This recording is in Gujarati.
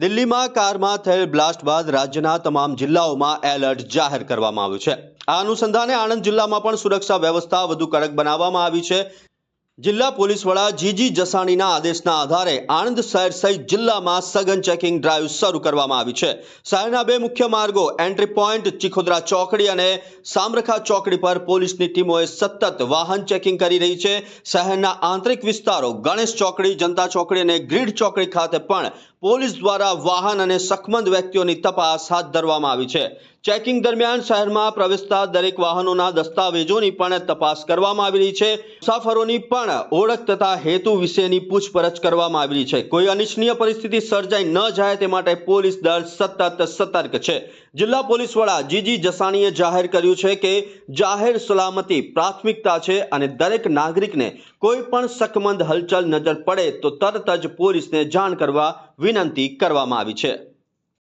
દિલ્હીમાં કારમાં થયેલ બ્લાસ્ટ બાદ રાજ્યના તમામ જિલ્લાઓમાં એલર્ટ જાહેર કરવામાં આવ્યું છે. આ અનુસંધાને આણંદ જિલ્લામાં પણ સુરક્ષા વ્યવસ્થા વધુ કડક બનાવવામાં આવી છે. જિલ્લા પોલીસ વડા જીજી જસાણીના આદેશના આધારે આણંદ શહેર સહિત જિલ્લામાં સઘન ચેકિંગ ડ્રાઈવ શરૂ કરવામાં આવી છે. શહેરના બે મુખ્ય માર્ગો એન્ટ્રી પોઈન્ટ ચિખોદરા ચોકડી અને સામરખા ચોકડી પર પોલીસની ટીમોએ સતત વાહન ચેકિંગ કરી રહી છે. શહેરના આંતરિક વિસ્તારો, ગણેશ ચોકડી, જનતા ચોકડી અને ગ્રીડ ચોકડી ખાતે પણ પોલીસ દ્વારા વાહન અને સખમંદ વ્યક્તિઓની તપાસ હાથ ધરવામાં આવી છે. ચેકિંગ દરમિયાન શહેરમાં પ્રવેશતા દરેક વાહનોના દસ્તાવેજોની પણ તપાસ કરવામાં આવી રહી છે. મુસાફરોની પણ ઓળખ તથા હેતુ વિશેની પૂછપરછ કરવામાં આવી રહી છે. કોઈ અનિચ્છનીય પરિસ્થિતિ સર્જાઈ ન જાય તે માટે પોલીસ દળ સતત સતર્ક છે. જિલ્લા પોલીસ વડા જીજી જસાણીએ જાહેર કર્યું છે કે જાહેર સલામતી પ્રાથમિકતા છે અને દરેક નાગરિકને કોઈ પણ શકમંદ હલચલ નજર પડે તો તરત જ પોલીસને જાણ કરવા વિનંતી કરવામાં આવી છે.